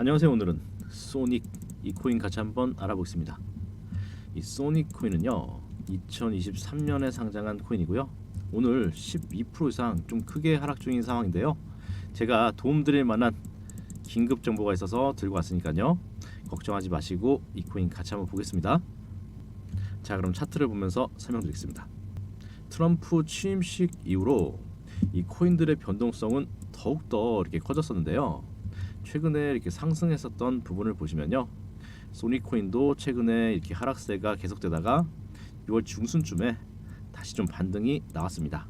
안녕하세요. 오늘은 소닉 이 코인 같이 한번 알아보겠습니다. 이 소닉 코인은요. 2023년에 상장한 코인이고요. 오늘 12% 이상 좀 크게 하락 중인 상황인데요. 제가 도움드릴 만한 긴급 정보가 있어서 들고 왔으니까요. 걱정하지 마시고 이 코인 같이 한번 보겠습니다. 자, 그럼 차트를 보면서 설명드리겠습니다. 트럼프 취임식 이후로 이 코인들의 변동성은 더욱더 이렇게 커졌었는데요. 최근에 이렇게 상승했었던 부분을 보시면요. 소니코인도 최근에 이렇게 하락세가 계속되다가 6월 중순쯤에 다시 좀 반등이 나왔습니다.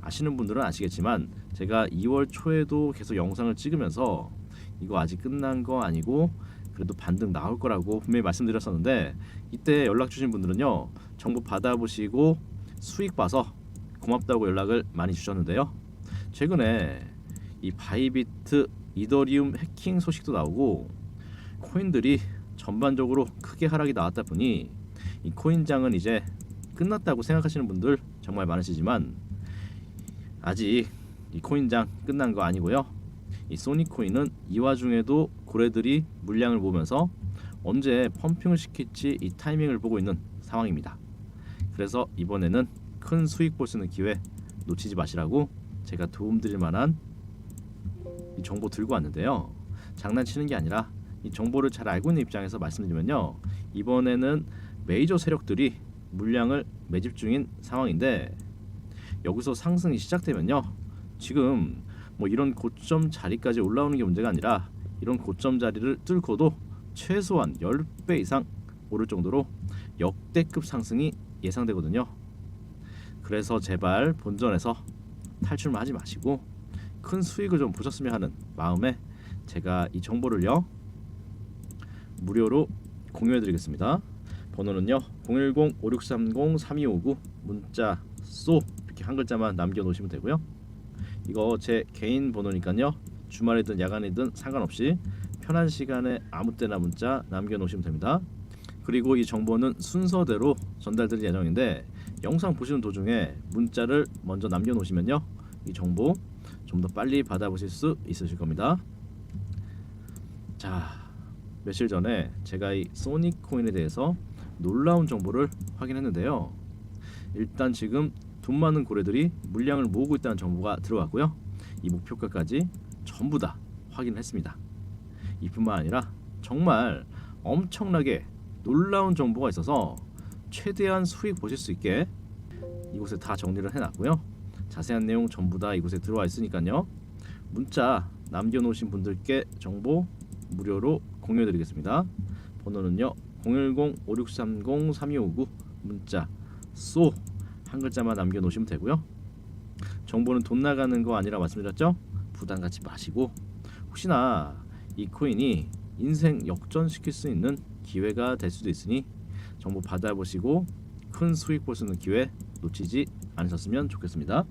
아시는 분들은 아시겠지만 제가 2월 초에도 계속 영상을 찍으면서 이거 아직 끝난 거 아니고 그래도 반등 나올 거라고 분명히 말씀드렸었는데 이때 연락 주신 분들은요 정보 받아보시고 수익 봐서 고맙다고 연락을 많이 주셨는데요 최근에 이 바이비트 이더리움 해킹 소식도 나오고 코인들이 전반적으로 크게 하락이 나왔다 보니 이 코인장은 이제 끝났다고 생각하시는 분들 정말 많으시지만 아직 이 코인장 끝난 거 아니고요. 이 소니코인은 이 와중에도 고래들이 물량을 모으면서 언제 펌핑을 시킬지 이 타이밍을 보고 있는 상황입니다. 그래서 이번에는 큰 수익 볼 수 있는 기회 놓치지 마시라고 제가 도움드릴 만한 이 정보 들고 왔는데요. 장난치는 게 아니라 이 정보를 잘 알고 있는 입장에서 말씀드리면요. 이번에는 메이저 세력들이 물량을 매집 중인 상황인데 여기서 상승이 시작되면요. 지금 뭐 이런 고점 자리까지 올라오는 게 문제가 아니라 이런 고점 자리를 뚫고도 최소한 10배 이상 오를 정도로 역대급 상승이 예상되거든요. 그래서 제발 본전에서 탈출만 하지 마시고 큰 수익을 좀 보셨으면 하는 마음에 제가 이 정보를요 무료로 공유해 드리겠습니다. 번호는요 010-5630-3259 문자 쏘 이렇게 한 글자만 남겨 놓으시면 되고요. 이거 제 개인 번호니까요 주말이든 야간이든 상관없이 편한 시간에 아무 때나 문자 남겨 놓으시면 됩니다. 그리고 이 정보는 순서대로 전달드릴 예정인데 영상 보시는 도중에 문자를 먼저 남겨 놓으시면요 이 정보 좀 더 빨리 받아보실 수 있으실 겁니다. 자, 며칠 전에 제가 이 소닉 코인에 대해서 놀라운 정보를 확인했는데요. 일단 지금 돈 많은 고래들이 물량을 모으고 있다는 정보가 들어왔고요. 이 목표가까지 전부 다 확인했습니다. 이뿐만 아니라 정말 엄청나게 놀라운 정보가 있어서 최대한 수익 보실 수 있게 이곳에 다 정리를 해놨고요. 자세한 내용 전부 다 이곳에 들어와 있으니까요. 문자 남겨놓으신 분들께 정보 무료로 공유해드리겠습니다. 번호는요 010-5630-3259 문자 쏘 한 글자만 남겨놓으시면 되고요. 정보는 돈 나가는 거 아니라 말씀드렸죠? 부담 갖지 마시고 혹시나 이 코인이 인생 역전시킬 수 있는 기회가 될 수도 있으니 정보 받아보시고 큰 수익 볼 수 있는 기회 놓치지 않으셨으면 좋겠습니다.